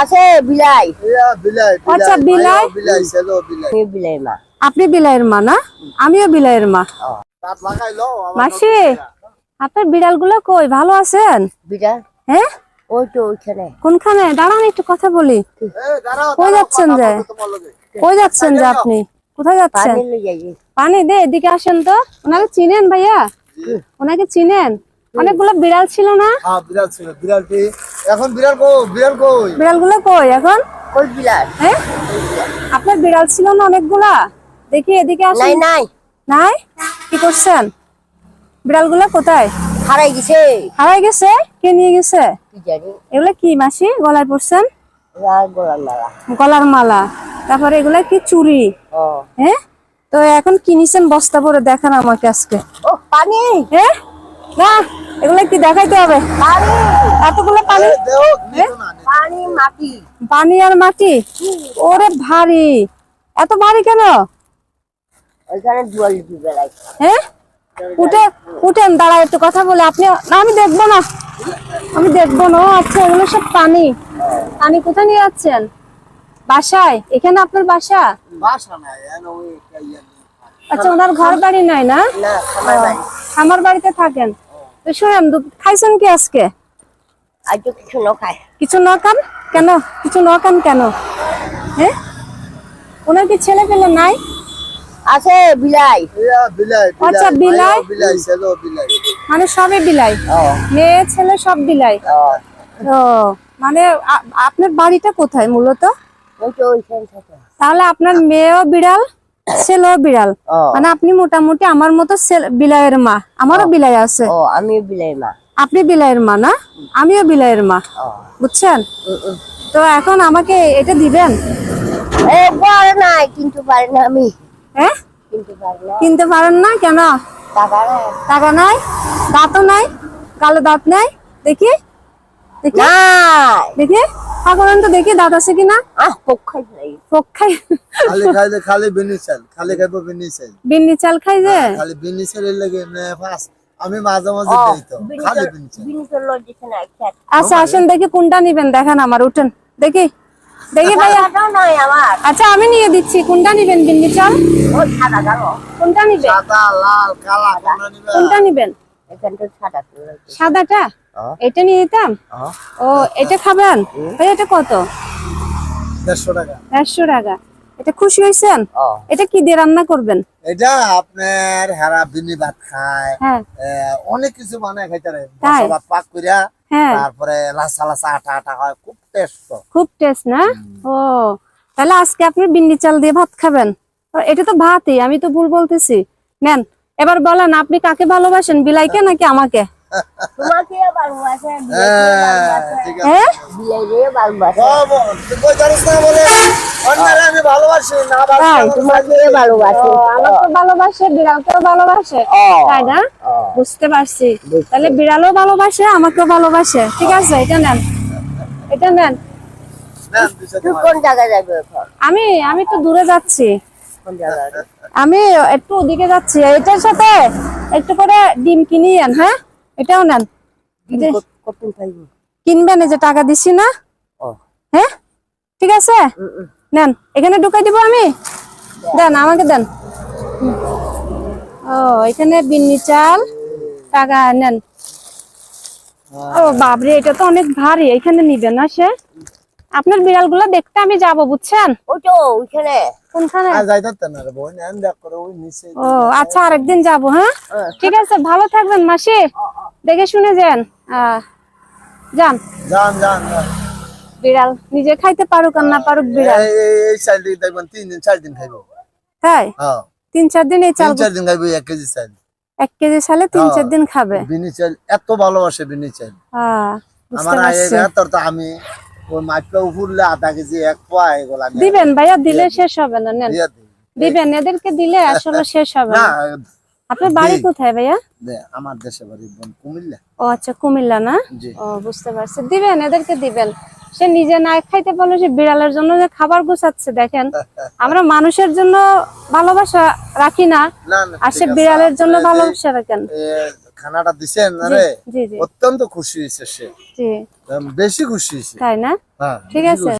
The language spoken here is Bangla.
আছে বিলাই। আচ্ছা, বিলাই? বিলাই মা। আপনি বিলাইয়ের মা না? আমিও বিলাইয়ের মা। মাসি আপনার বিড়ালগুলো কই? ভালো আছেন? বিটা হ্যাঁ ওই তো ওইখানে। কোনখানে? দাঁড়ান একটু কথা বলি। কই যাচ্ছেন যে? কই যাচ্ছেন যে আপনি? কোথায় যাচ্ছেন? পানি দে এদিকে আসেন তো। ওনাকে চিনেন ভাইয়া? ওনাকে চিনেন? অনেকগুলো বিড়াল ছিল না? হ্যাঁ বিড়াল ছিল। বিড়ালটি এখন বিড়াল কো বিড়াল কই? বিড়ালগুলো কই এখন? কই বিলাই হ্যাঁ আপনার বিড়াল ছিল না অনেকগুলা? দেখি এদিকে নাই আসেন। নাই নাই। কি করছেন? বিড়ালগুলো কোথায়? হারাই গেছে। হারাই গেছে? কে নিয়ে গেছে? কি জানি। এগুলো কি মাসি? গলায় পড়ছেন রাগ গোলাম মারা গলার মালা। তারপরে এগুলা কি ও। হ্যাঁ তো এখন কিনেছেন বস্তা পরে দেখান আমাকে আজকে। ও পানি। হ্যাঁ না এগুলা কি দেখাইতে হবে? পানি। এতগুলো পানি? দেও নিতো না পানি মাটি। পানি আর মাটি? ওরে ভারী। এত ভারী কেন? হ্যাঁ উঠে উঠেন দাঁড়া একটু কথা বলে। আপনি না আমি দেখব না। আমি দেখব না। আচ্ছা এগুলো সব পানি। পানি কোথায় নিয়ে যাচ্ছেন? বাসায়? এখানে আপনার বাসা? ইয়া। আচ্ছা ওনার ঘর বাড়ি নাই না? আমার বাড়িতে থাকেন। শুনেন খাইছেন কি আজকে? আজ কিছু ন খায় কিছু ন খান কেন? কিছু ন খান কেন? হ্যাঁ ওনার কি ছেলে পেলে নাই? আছে বিলাই। আচ্ছা, বিলাই? মাইয়াও বিলাই? ছেলেও বিলাই। মানে সবই বিলাই? ও। মেয়ে ছেলে সব বিলাই? ও। ও মানে আপনার বাড়িটা কোথায় মূলত? তাহলে আপনার মেয়েও বিড়াল? ছেলেও বিড়াল। মানে আপনি মোটামুটি আমার মতো ছেলে- বিলাইয়ের মা। আমারও বিলাই আছে। ও আমি বিলাই মা। আপনি বিলাইয়ের মা না? আমিও বিলাইয়ের মা। বুঝছেন? তো এখন আমাকে এটা দিবেন? পারে নাই কিন্তু পারি না আমি। হ্যাঁ? কিন্তু পারেন না কেন? টাকা নাই। টাকা নাই? দাঁতও নাই? কালো দাঁত নাই? দেখি। দেখি। দেখি। তো দেখি দাঁত আছে কিনা? আহ পক্ষাই নাই। ফোক খাই খালি খালি বিনি চাল খালি খাইবো বিনি চাল। বিন্নি চাল খাই যে? খালি বিনি চালের লাগে এমনি ফাস। আমি মাঝে মাঝে দেই তো খালি বিনি চাল। বিনি লজ্জিছে না খেত। আচ্ছা আসেন দেখি কোনটা নিবেন দেখান আমার উঠেন। দেখি। দেখি নাই আমার। আচ্ছা আমি নিয়ে দিচ্ছি কোনটা নিবেন বিন্নি চাল? ও সাদা কালো কোনটা নিবেন? সাদা লাল কালা কোনটা নিবে কোনটা নিবেন? এখানে তো সাদা। সাদাটা? হ্যাঁ। এটা নিয়ে দিতাম? হ্যাঁ। ও এটা খাবেন? ভাই এটা কত? দেড়শো টাকা। দেড়শো টাকা। এটা খুশি হয়েছেন? এটা কি দিয়ে রান্না করবেন? এটা আপনার হেরা বিনি ভাত খায়। হ্যাঁ। অনেক কিছু বানায় খাইতে পারে। পাক করিয়া হ্যাঁ। তারপরে লাসা লাসা আটা আটা হয় খুব টেস্ট খুব টেস্ট না? ও তাহলে আজকে আপনি বিন্নি চাল দিয়ে ভাত খাবেন। এটা তো ভাতই আমি তো ভুল বলতেছি। নেন এবার বলেন আপনি কাকে ভালোবাসেন বিলাইকে নাকি আমাকে? তোমাকে ভালোবাসে হ্যাঁ আমি ভালোবাসি না তোমাকে ভালোবাসে আমাকে ভালোবাসে। বিড়ালকেও ভালোবাসে। তাই না? বুঝতে পারছি। তাহলে বিড়ালও ভালোবাসে আমাকেও ভালোবাসে। ঠিক আছে এটা নেন। এটা নেন। কোন জায়গায় যাবে আমি আমি তো দূরে যাচ্ছি। আমি একটু ওদিকে যাচ্ছি। এটার সাথে একটু করে ডিম কিনিয়েন হ্যাঁ? এটাও নেন। কিনবেন এই যে টাকা দিছি না? হ্যাঁ? ঠিক আছে? নেন এখানে ঢুকাই দিব আমি? দেন আমাকে দেন। ও এখানে বিন্নি চাল টাকা নেন। ও বাবরে এটা তো অনেক ভারী এখানে নিবেন না সে? আপনার বিড়ালগুলো দেখতে আমি যাব বুঝছেন? ওই তো ওইখানে। কোনখানে? ও আচ্ছা আরেকদিন যাব হ্যাঁ? ঠিক আছে ভালো থাকবেন মাসি। দেখে শুনে যান। যান। বিড়াল নিজে খাইতে পারুক আর না পারুক বিড়াল। এই চাল দিয়ে দেখবেন তিন দিন চার দিন খাইবো। তাই? হ্যাঁ তিন চার দিন এই চাল চার দিন খাইবো এক কেজি চাল। এক কেজি চালে তিন চার দিন খাবে। বিনি চাল এত ভালোবাসে বিনি চাল। আমার পারছি। তো আমি ওই উফুরলে আধা কেজি এক পোয়া এগুলা দিবেন ভাইয়া দিলে শেষ হবে না নেন। দিবেন এদেরকে দিলে আসলে শেষ হবে না আপনার বাড়ি কোথায় ভাইয়া? আমার দেশে বাড়ি কুমিল্লা। ও আচ্ছা কুমিল্লা না? ও বুঝতে পারছি। দিবেন এদেরকে দিবেন। সে নিজে না খাইতে পারলে সে বিড়ালের জন্য যে খাবার গুছাচ্ছে দেখেন। আমরা মানুষের জন্য ভালোবাসা রাখি না। আর সে বিড়ালের জন্য ভালোবাসা রাখেন। খানাটা দিছেন আরে অত্যন্ত খুশি হয়েছে সে। বেশি খুশি হয়েছে। তাই না? হ্যাঁ ঠিক আছে।